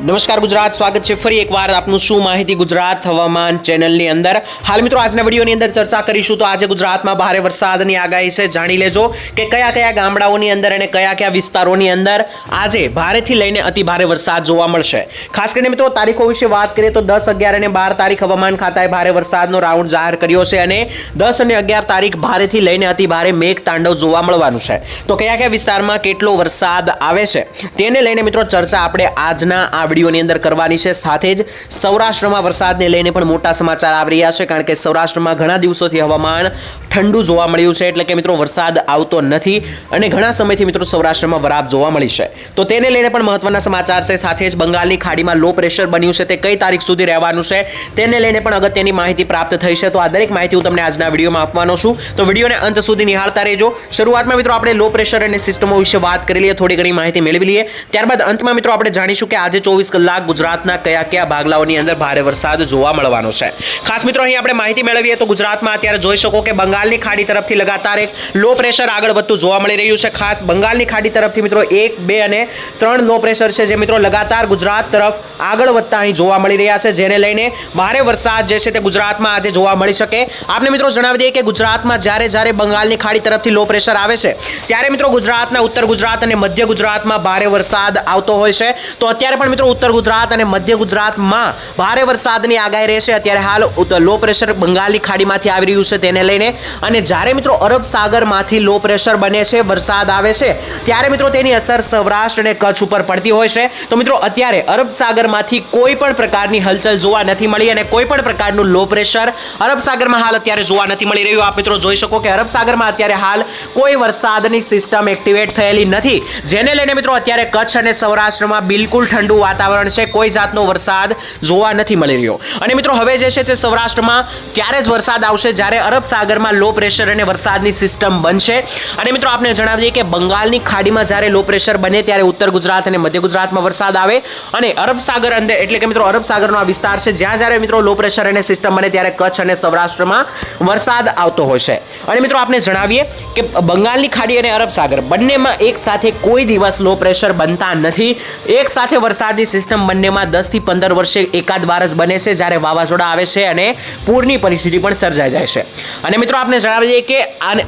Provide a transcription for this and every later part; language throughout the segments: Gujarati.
નમસ્કાર ગુજરાત, સ્વાગત છે ફરી એકવાર આપનું શું માહિતી ગુજરાત હવામાન ચેનલની અંદર. હાલ મિત્રો આજના વિડીયોની અંદર ચર્ચા કરીશું તો આજે ગુજરાતમાં ભારે વરસાદની આગાહી છે. જાણી લેજો કે કયા કયા ગામડાઓની અંદર અને કયા કયા વિસ્તારોની અંદર આજે ભારેથી લઈને અતિ ભારે વરસાદ જોવા મળશે. ખાસ કરીને મિત્રો તારીખો વિશે વાત કરીએ તો દસ અગિયાર અને બાર તારીખ હવામાન ખાતાએ ભારે વરસાદનો રાઉન્ડ જાહેર કર્યો છે અને દસ અને અગિયાર તારીખ ભારેથી લઈને અતિ ભારે મેઘ તાંડવ જોવા મળવાનું છે. તો કયા કયા વિસ્તારમાં કેટલો વરસાદ આવે છે? તેને લઈને મિત્રો ચર્ચા આપણે આજના આ વિડીયોની અંદર કરવાની છે. સાથે જ સૌરાષ્ટ્રમાં વરસાદને લઈને પણ મોટા સમાચાર આવી રહ્યા છે, કારણ કે સૌરાષ્ટ્રમાં ઘણા દિવસોથી હવામાન ઠંડુ જોવા મળ્યું છે. એટલે કે મિત્રો, વરસાદ આવતો નથી અને ઘણા સમયથી મિત્રો સૌરાષ્ટ્રમાં વરાપ જોવા મળી છે. તો તેને લઈને પણ મહત્વના સમાચાર છે. સાથે જ બંગાળની ખાડીમાં લો પ્રેશર બન્યું છે. તે કઈ તારીખ સુધી રહેવાનું છે તેને લઈને પણ અગત્યની માહિતી પ્રાપ્ત થઈ છે. તો આ દરેક માહિતી હું તમને આજના વિડીયોમાં આપવાનો છું. તો વિડીયોને અંત સુધી નિહાળતા રહેજો. શરૂઆતમાં મિત્રો, આપણે લો પ્રેશર અને સિસ્ટમો વિશે વાત કરી લઈએ. થોડી ઘણી માહિતી મેળવી લઈએ. ત્યારબાદ અંતમાં મિત્રો, આપણે જાણીશું કે આજે ચોવીસ કલાક ગુજરાતના કયા કયા ભાગલાઓની અંદર ભારે વરસાદ જોવા મળવાનો છે. ખાસ મિત્રો, અહીં આપણે માહિતી મેળવીએ તો ગુજરાતમાં અત્યારે જોઈ શકો કે બંગાળની ખાડી તરફથી લગાતાર એક લો પ્રેશર આગળ વધતું જોવા મળી રહ્યું છે. ખાસ બંગાળની ખાડી તરફથી મિત્રો, એક, બે અને ત્રણ લો પ્રેશર છે જે મિત્રો લગાતાર ગુજરાત તરફ આગળ વધતા અહીં જોવા મળી રહ્યા છે. જેને લઈને ભારે વરસાદ જે છે તે ગુજરાતમાં આજે જોવા મળી શકે. આપને મિત્રો જણાવી દઈએ કે ગુજરાતમાં જ્યારે જ્યારે બંગાળની ખાડી તરફથી લો પ્રેશર આવે છે, ત્યારે મિત્રો ગુજરાતના ઉત્તર ગુજરાત અને મધ્ય ગુજરાતમાં ભારે વરસાદ આવતો હોય છે. તો અત્યારે પણ મિત્રો ઉત્તર ગુજરાત અને મધ્ય ગુજરાતમાં ભારે વરસાદની આગાહી રહેશે. અત્યારે હાલ લો પ્રેશર બંગાળની ખાડીમાંથી આવી રહ્યું છે તેને લઈને. અને જ્યારે મિત્રો અરબ સાગરમાંથી લો પ્રેશર બને છે, વરસાદ આવે છે, ત્યારે મિત્રો તેની અસર સૌરાષ્ટ્ર અને કચ્છ ઉપર પડતી હોય છે. તો મિત્રો અત્યારે અરબ સાગરમાંથી કોઈ પણ પ્રકારની હલચલ જોવા નથી મળી અને કોઈ પણ પ્રકારનું લો પ્રેશર અરબ સાગરમાં હાલ અત્યારે જોવા નથી મળી રહ્યું. આપ મિત્રો જોઈ શકો કે અરબ સાગરમાં અત્યારે હાલ કોઈ વરસાદની સિસ્ટમ એક્ટિવેટ થયેલી નથી. જેને લઈને મિત્રો અત્યારે કચ્છ અને સૌરાષ્ટ્રમાં બિલકુલ ઠંડુ વાતાવરણ છે, કોઈ જાતનો વરસાદ જોવા નથી મળી રહ્યો. અને મિત્રો, હવે જે છે તે સૌરાષ્ટ્રમાં ત્યારે જ વરસાદ આવશે જ્યારે અરબ સાગરમાં લો પ્રેશર અને વરસાદની સિસ્ટમ બનશે. અને મિત્રો આપણે જણાવી દઈએ કે બંગાળની ખાડીમાં જ્યારે લો પ્રેશર બને ત્યારે ઉત્તર ગુજરાત અને મધ્ય ગુજરાતમાં વરસાદ આવે. અને અરબ સાગર અંદર એટલે કે મિત્રો, અરબ સાગરનો આ વિસ્તાર છે, જ્યાં જ્યારે મિત્રો લો પ્રેશર અને સિસ્ટમ બને ત્યારે કચ્છ અને સૌરાષ્ટ્રમાં વરસાદ આવતો હોય છે. અને મિત્રો આપણે જણાવીએ કે બંગાળની ખાડી અને અરબ સાગર બંનેમાં એક સાથે કોઈ દિવસ લો પ્રેશર બનતા નથી. એક સાથે વરસાદની સિસ્ટમ બંનેમાં દસથી પંદર વર્ષે એકાદ વાર જ બને છે જ્યારે વાવાઝોડા આવે છે અને પૂરની પરિસ્થિતિ પણ સર્જાઈ જાય છે. અને મિત્રો, આપને જણાવી દઈએ કે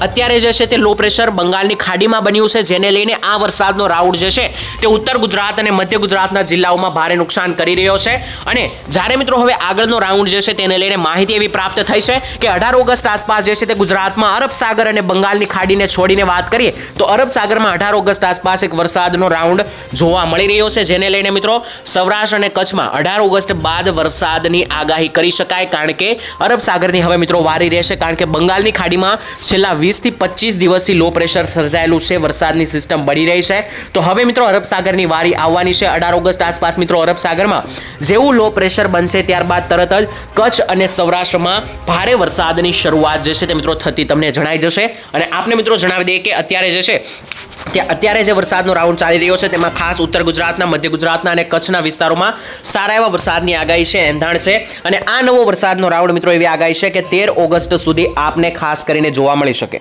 અત્યારે જે છે તે લો પ્રેશર બંગાળની ખાડીમાં બન્યું છે, જેને લઈને આ વરસાદનો રાઉન્ડ જે છે તે ઉત્તર ગુજરાત અને મધ્ય ગુજરાતના જિલ્લાઓમાં ભારે નુકસાન કરી રહ્યો છે. અને જ્યારે મિત્રો, હવે આગળનો રાઉન્ડ જે છે તેને લઈને માહિતી એવી પ્રાપ્ત થઈ છે કે અઢાર ઓગસ્ટ આસપાસ જે છે તે ગુજરાતમાં અરબ સાગર અને બંગાળની ખાડીને છોડીને વાત કરીએ, તો અરબ સાગરમાં અઢાર ઓગસ્ટ આસપાસ એક વરસાદનો રાઉન્ડ જોવા મળી રહ્યો છે. જેને લઈને મિત્રો સૌરાષ્ટ્ર અને કચ્છમાં અઢાર ઓગસ્ટ બાદ વરસાદની આગાહી કરી શકાય. કારણ કે અરબ સાગરની હવે મિત્રો વારી રહેશે. કારણ કે બંગાળની ખાડીમાં છેલ્લા વીસથી પચીસ દિવસથી લો પ્રેશર સર્જાયેલું છે. વરસાદની સિસ્ટમ બની રહી છે. તો હવે મિત્રો અરબ સાગરની વારી આવવાની છે. અઢાર ઓગસ્ટ આસપાસ મિત્રો અરબ સાગરમાં જેવું લો પ્રેશર બનશે ત્યારબાદ તરત જ કચ્છ અને સૌરાષ્ટ્રમાં ભારે વરસાદની શરૂઆત જે છે તે મિત્રો થતી તમને જણાઈ જશે. અને આપને મિત્રો જણાવી દઈએ કે અત્યારે જે છે, કે અત્યારે જે વરસાદનો રાઉન્ડ ચાલી રહ્યો છે, તેમાં ખાસ ઉત્તર ગુજરાતના, મધ્ય ગુજરાતના અને કચ્છના વિસ્તારોમાં સારા એવા વરસાદની આગાહી છે, એંધાણ છે અને આ નવો વરસાદનો રાઉન્ડ મિત્રો એવી આગાહી છે કે તેર ઓગસ્ટ સુધી આપને ખાસ કરીને જોવા મળી શકે.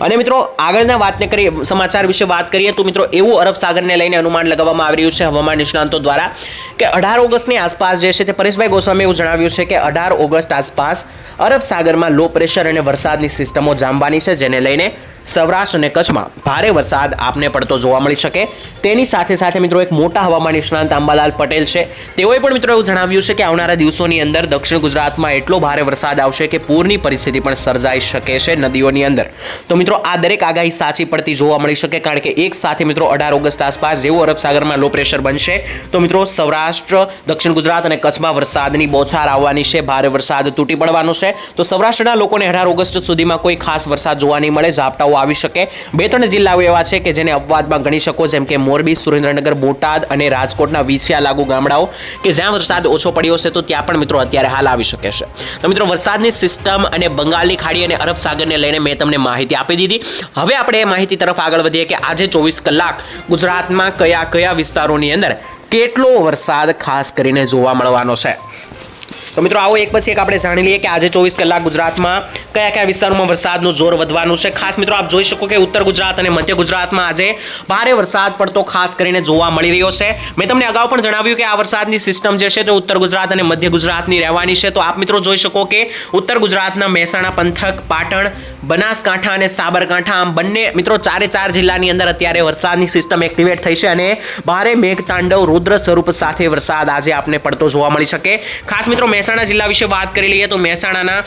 અને મિત્રો આગળના વાતને કરી સમાચાર વિશે વાત કરીએ તો મિત્રો એવું અરબ સાગરને લઈને અનુમાન લગાવવામાં આવી રહ્યું છે હવામાન નિષ્ણાંતો દ્વારા કે અઢાર ઓગસ્ટની આસપાસ જે છે તે પરેશભાઈ ગોસ્વામીએ એવું જણાવ્યું છે કે અઢાર ઓગસ્ટ આસપાસ અરબ સાગરમાં લો પ્રેશર અને વરસાદની સિસ્ટમો જામવાની છે, જેને લઈને સૌરાષ્ટ્ર અને કચ્છમાં ભારે વરસાદ આપને પડતો જોવા મળી શકે. તેની સાથે સાથે મિત્રો એક મોટા હવામાન નિષ્ણાંત અંબાલાલ પટેલ છે. તેઓએ પણ મિત્રો એવું જણાવ્યું છે કે આવનારા દિવસોની અંદર દક્ષિણ ગુજરાતમાં એટલો ભારે વરસાદ આવશે કે પૂરની પરિસ્થિતિ પણ સર્જાઈ શકે છે નદીઓની અંદર. તો મિત્રો આ દરેક આગાહી સાચી પડતી જોવા મળી શકે કારણ કે એક સાથે મિત્રો અઢાર ઓગસ્ટ આસપાસ જેવું અરબ સાગરમાં લો પ્રેશર બનશે. તો મિત્રો સૌરાષ્ટ્ર, દક્ષિણ ગુજરાત અને કચ્છમાં વરસાદની બોછાર આવવાની છે, ભારે વરસાદ તૂટી પડવાનો છે. તો સૌરાષ્ટ્રના લોકોને અઢાર ઓગસ્ટ સુધીમાં કોઈ ખાસ વરસાદ જોવા નહીં મળે. ઝાપટાઓ આવી શકે. બે ત્રણ જિલ્લાઓ એવા છે કે જેને અપવાદમાં ગણી શકો, જેમ કે મોરબી, સુરેન્દ્રનગર, બોટાદ અને રાજકોટના વિછિયા લાગુ ગામડાઓ, કે જ્યાં વરસાદ ઓછો પડ્યો છે તો ત્યાં પણ મિત્રો અત્યારે હાલ આવી શકે છે. તો મિત્રો, વરસાદની સિસ્ટમ અને બંગાળની ખાડી અને અરબ સાગરને લઈને મેં તમને માહિતી આપી દીધી. હવે આપણે એ માહિતી તરફ આગળ વધીએ કે આજે ચોવીસ કલાક ગુજરાતમાં કયા કયા વિસ્તારોની અંદર કેટલો વરસાદ ખાસ કરીને જોવા મળવાનો છે. તો મિત્રો, આવો એક પછી એક આપણે જાણી લઈએ કે આજે ચોવીસ કલાક ગુજરાતમાં કયા કયા વિસ્તારોમાં વરસાદનું જોર વધવાનું છે. ખાસ મિત્રો, આપ જોઈ શકો કે ઉત્તર ગુજરાત અને મધ્ય ગુજરાતમાં આજે ભારે વરસાદ પડતો ખાસ કરીને જોવા મળી રહ્યો છે. મેં તમને અગાઉ પણ જણાવ્યું કે આ વરસાદની સિસ્ટમ જે છે તે ઉત્તર ગુજરાત અને મધ્ય ગુજરાતની રહેવાની છે. તો આપ મિત્રો જોઈ શકો કે ઉત્તર ગુજરાતના મહેસાણા, પંથક, પાટણ, બનાસકાંઠા અને સાબરકાંઠા આમ બંને મિત્રો ચારે ચાર જિલ્લાની અંદર અત્યારે વરસાદની સિસ્ટમ એક્ટિવેટ થઈ છે અને ભારે મેઘતાંડવ, રુદ્ર સ્વરૂપ સાથે વરસાદ આજે આપને પડતો જોવા મળી શકે. ખાસ મિત્રો મહેસાણા જિલ્લા વિશે વાત કરી લઈએ તો મહેસાણાના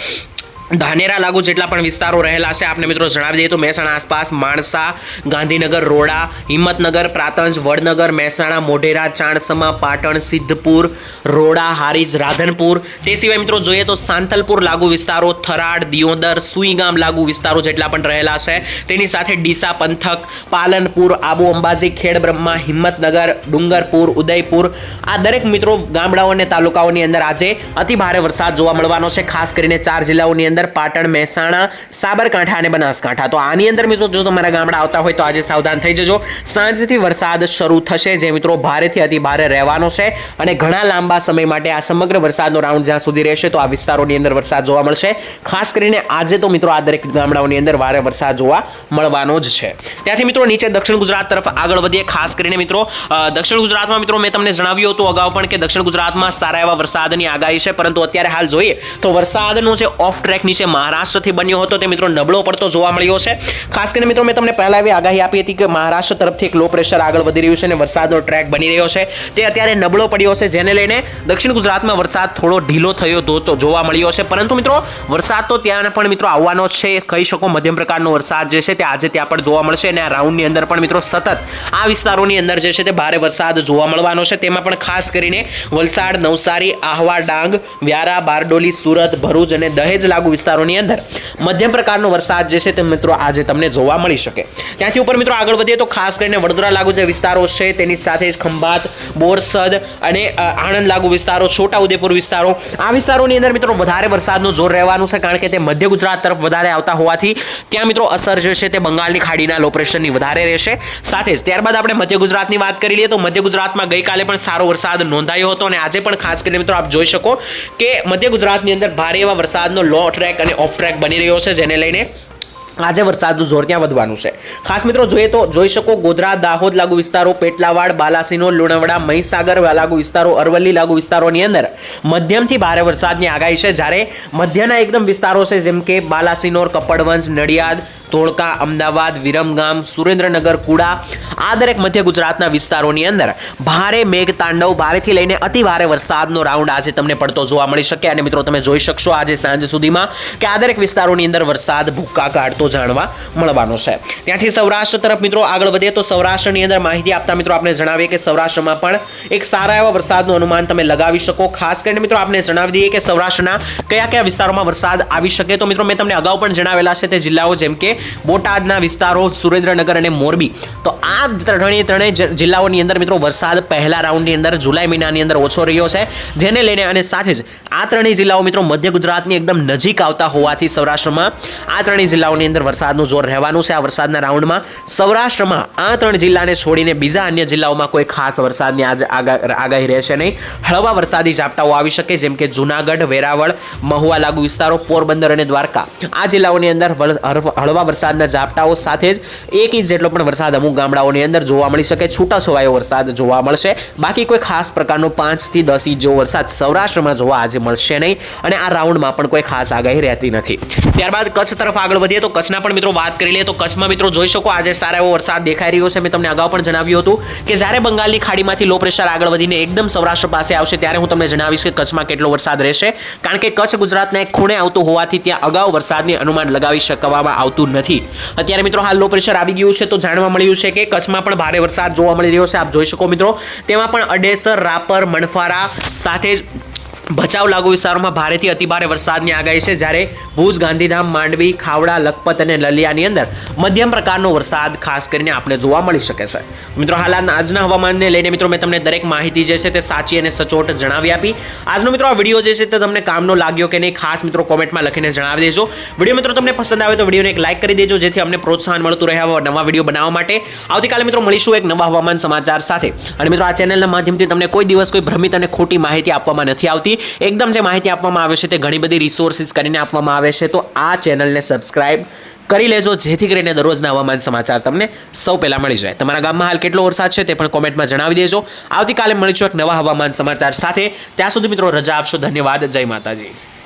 ધાનેરા લાગુ જેટલા પણ વિસ્તારો રહેલા છે, આપને મિત્રો જણાવી દઈએ તો મહેસાણા આસપાસ, માણસા, ગાંધીનગર, રોડા, હિંમતનગર, પ્રાતંજ, વડનગર, મહેસાણા, મોઢેરા, ચાણસમા, પાટણ, સિદ્ધપુર, રોડા, હારીજ, રાધનપુર. તે સિવાય મિત્રો જોઈએ તો સાંતલપુર લાગુ વિસ્તારો, થરાડ, દિયોદર, સુઈગામ લાગુ વિસ્તારો જેટલા પણ રહેલા છે. તેની સાથે ડીસા, પંથક, પાલનપુર, આબુ અંબાજી ખેડબ્રહ્મા હિંમતનગર, ડુંગરપુર, ઉદયપુર. આ દરેક મિત્રો ગામડાઓ અને તાલુકાઓની અંદર આજે અતિ ભારે વરસાદ જોવા મળવાનો છે, ખાસ કરીને ચાર જિલ્લાઓની અંદર. પાટણ, મહેસાણા, સાબરકાંઠા અને બનાસકાંઠા. તો આની અંદર મિત્રો જો તમારા ગામડા આવતા હોય તો આજે સાવધાન થઈ જજો. સાંજથી વરસાદ શરૂ થશે. જે મિત્રો ભારેથી અતિ ભારે રહેવાનો છે અને ઘણા લાંબા સમય માટે આ સમગ્ર વરસાદનો રાઉન્ડ જ્યાં સુધી રહેશે તો આ વિસ્તારોની અંદર વરસાદ જોવા મળશે. ખાસ કરીને આજે તો મિત્રો આ દરેક ગામડાઓની અંદર ભારે વરસાદ જોવા મળવાનો જ છે. ત્યાંથી મિત્રો નીચે દક્ષિણ ગુજરાત તરફ આગળ વધીએ. ખાસ કરીને મિત્રો દક્ષિણ ગુજરાતમાં મિત્રો મેં તમને જણાવ્યું હતું અગાઉ પણ કે દક્ષિણ ગુજરાતમાં સારા એવા વરસાદની આગાહી છે. પરંતુ અત્યારે હાલ જોઈએ તો વરસાદનો જે ઓફ ટ્રેક નીચે મહારાષ્ટ્રથી બન્યો હતો તે મિત્રો નબળો પડતો જોવા મળ્યો છે. ખાસ કરીને મિત્રો મેં તમને પહેલા એવી આગાહી આપી હતી કે મહારાષ્ટ્ર તરફથી એક લો પ્રેશર આગળ વધી રહ્યું છે અને વરસાદનો ટ્રેક બની રહ્યો છે. તે અત્યારે નબળો પડ્યો છે જેને લઈને દક્ષિણ ગુજરાતમાં વરસાદ થોડો ઢીલો થયો તો જોવા મળ્યો છે. પરંતુ મિત્રો, વરસાદ તો ત્યાં પણ મિત્રો આવવાનો છે. કહી શકો મધ્યમ પ્રકારનો વરસાદ જે છે તે આજે ત્યાં પણ જોવા મળશે અને આ રાઉન્ડની અંદર પણ મિત્રો સતત આ વિસ્તારોની અંદર જે છે તે ભારે વરસાદ જોવા મળવાનો છે. તેમાં પણ ખાસ કરીને વલસાડ, નવસારી, આહવા ડાંગ, વ્યારા, બારડોલી, સુરત, ભરૂચ અને દહેજ લાગુ વિસ્તારોની અંદર મધ્યમ પ્રકારનો વરસાદ જે છે તે મિત્રો આજે તમને જોવા મળી શકે. ત્યાંથી ઉપર મિત્રો આગળ વધીએ તો ખાસ કરીને વડોદરા લાગુ જે વિસ્તારો છે તેની સાથે જ ખંભાત, બોરસદ અને આણંદ લાગુ વિસ્તારો છોટા ઉદેપુર વિસ્તારો. આ વિસ્તારોની અંદર મિત્રો વધારે વરસાદનું જોર રહેવાનું છે કારણ કે તે મધ્ય ગુજરાત તરફ વધારે આવતા હોવાથી ત્યાં મિત્રો અસર જે છે તે બંગાળની ખાડીના લો પ્રેશરની વધારે રહેશે. સાથે જ ત્યારબાદ આપણે મધ્ય ગુજરાતની વાત કરી લઈએ તો મધ્ય ગુજરાતમાં ગઈકાલે પણ સારો વરસાદ નોંધાયો હતો અને આજે પણ ખાસ કરીને મિત્રો આપ જોઈ શકો કે મધ્ય ગુજરાતની અંદર ભારે એવા વરસાદનો લો ટ્રેક અને ઓફ ટ્રેક બની રહ્યો છે, જેને લઈને આજે વરસાદનું જોર ત્યાં વધવાનું છે. ખાસ મિત્રો, જોઈએ તો જોઈ શકો ગોધરા, દાહોદ લાગુ વિસ્તારો, પેટલાવાડ, બાલાસિનોર, લુણાવાડા, મહીસાગર લાગુ વિસ્તારો, અરવલ્લી લાગુ વિસ્તારોની અંદર મધ્યમથી ભારે વરસાદની આગાહી છે. જ્યારે મધ્યના એકદમ વિસ્તારો છે, જેમ કે બાલાસિનોર કપડવંશ નડિયાદ ધોળકા અમદાવાદ, વિરમગામ, સુરેન્દ્રનગર, કુડા આ દરેક મધ્ય ગુજરાતના વિસ્તારોની અંદર ભારે મેઘતાંડવ ભારેથી લઈને અતિ ભારે વરસાદનો રાઉન્ડ આજે તમને પડતો જોવા મળી શકે અને મિત્રો તમે જોઈ શકશો આજે સાંજ સુધીમાં કે આ દરેક વિસ્તારોની અંદર વરસાદ ભૂક્કા કાઢતો જાણવા મળવાનો છે. ત્યાંથી સૌરાષ્ટ્ર તરફ મિત્રો આગળ વધીએ તો સૌરાષ્ટ્રની અંદર માહિતી આપતા મિત્રો આપણે જણાવીએ કે સૌરાષ્ટ્રમાં પણ એક સારા એવા વરસાદનું અનુમાન તમે લગાવી શકો. ખાસ કરીને મિત્રો આપણે જણાવી દઈએ કે સૌરાષ્ટ્રના કયા કયા વિસ્તારોમાં વરસાદ આવી શકે તો મિત્રો મેં તમને અગાઉ પણ જણાવેલા છે તે જિલ્લાઓ જેમ કે બોટાદના વિસ્તારો, સુરેન્દ્રનગર અને મોરબી. તો આ ત્રણે ત્રણેય જિલ્લાઓની અંદર મિત્રો વરસાદ પહેલા રાઉન્ડની અંદર, જુલાઈ મહિનાની અંદર ઓછો રહ્યો છે. જેને લઈને અને સાથે જ આ ત્રણેય જિલ્લાઓ મિત્રો મધ્ય ગુજરાતની એકદમ નજીક આવતા હોવાથી સૌરાષ્ટ્રમાં આ ત્રણેય જિલ્લાઓની અંદર વરસાદનું જોર રહેવાનું છે. આ વરસાદના રાઉન્ડમાં સૌરાષ્ટ્રમાં આ ત્રણ જિલ્લાને છોડીને બીજા અન્ય જિલ્લાઓમાં કોઈ ખાસ વરસાદની આજ આગાહી રહેશે નહીં. હળવા વરસાદી ઝાપટાઓ આવી શકે, જેમ કે જુનાગઢ, વેરાવળ, મહુવા લાગુ વિસ્તારો, પોરબંદર અને દ્વારકા. આ જિલ્લાઓની અંદર હળવ- વરસાદના ઝાપટાઓ સાથે જ એક ઇંચ જેટલો પણ વરસાદ અમુક ગામડાઓની અંદર જોવા મળી શકે. છૂટાછવાયો વરસાદ જોવા મળશે. બાકી કોઈ ખાસ પ્રકારનો પાંચથી દસ ઇંચ જેવો વરસાદ સૌરાષ્ટ્રમાં જોવા આજે મળશે નહીં અને આ રાઉન્ડમાં પણ કોઈ ખાસ આગાહી રહેતી નથી. ત્યારબાદ કચ્છ તરફ આગળ વધીએ તો કચ્છના પણ મિત્રો વાત કરી લઈએ તો કચ્છમાં મિત્રો જોઈ શકો આજે સારા એવો વરસાદ દેખાઈ રહ્યો છે. મેં તમને અગાઉ પણ જણાવ્યું હતું કે જ્યારે બંગાળની ખાડીમાંથી લો પ્રેશર આગળ વધીને એકદમ સૌરાષ્ટ્ર પાસે આવશે ત્યારે હું તમને જણાવીશ કે કચ્છમાં કેટલો વરસાદ રહેશે. કારણ કે કચ્છ ગુજરાતના એક ખૂણે આવતું હોવાથી ત્યાં અગાઉ વરસાદની અનુમાન લગાવી શકવામાં આવતું નથી. અત્યારે મિત્રો હાલ લો પ્રેશર આવી ગયું છે તો જાણવા મળ્યું છે કે કચ્છમાં પણ ભારે વરસાદ જોવા મળી રહ્યો છે. આપ જોઈ શકો મિત્રો. તેમાં પણ અડેસર, રાપર, મણફારા સાથે જ ભચાઉ લાગુ વિસ્તારોમાં ભારેથી અતિભારે વરસાદની આગાહી છે. જ્યારે ભુજ, ગાંધીધામ, માંડવી, ખાવડા, લખપત અને લલિયાની અંદર મધ્યમ પ્રકારનો વરસાદ ખાસ કરીને આપણે જોવા મળી શકે છે. મિત્રો, હાલ આજના હવામાનને લઈને મિત્રો, મેં તમને દરેક માહિતી જે છે તે સાચી અને સચોટ જણાવી આપી. આજનો મિત્રો, આ વીડિયો જે છે તે તમને કામનો લાગ્યો કે નહીં, ખાસ મિત્રો, કોમેન્ટમાં લખીને જણાવી દેજો. વીડિયો મિત્રો, તમને પસંદ આવે તો વિડીયોને એક લાઇક કરી દેજો, જેથી અમને પ્રોત્સાહન મળતું રહે નવા વીડિયો બનાવવા માટે. આવતીકાલે મિત્રો, મળીશું એક નવા હવામાન સમાચાર સાથે. અને મિત્રો, આ ચેનલના માધ્યમથી તમને કોઈ દિવસ કોઈ ભ્રમિત અને ખોટી માહિતી આપવામાં નથી આવતી. એકદમ જે માહિતી આપવામાં આવે છે તે ઘણી બધી રિસોર્સિસ કરીને આપવામાં આવે છે. તો આ ચેનલને સબસ્ક્રાઇબ કરી લેજો, જેથી કરીને દરરોજના હવામાન સમાચાર તમને સૌ પહેલાં મળી જાય. તમારા ગામમાં હાલ કેટલો વરસાદ છે તે પણ કોમેન્ટમાં જણાવી દેજો. આવતીકાલે મળીશું એક નવા હવામાન સમાચાર સાથે. ત્યાં સુધી મિત્રો રજા આપશો. ધન્યવાદ. જય માતાજી.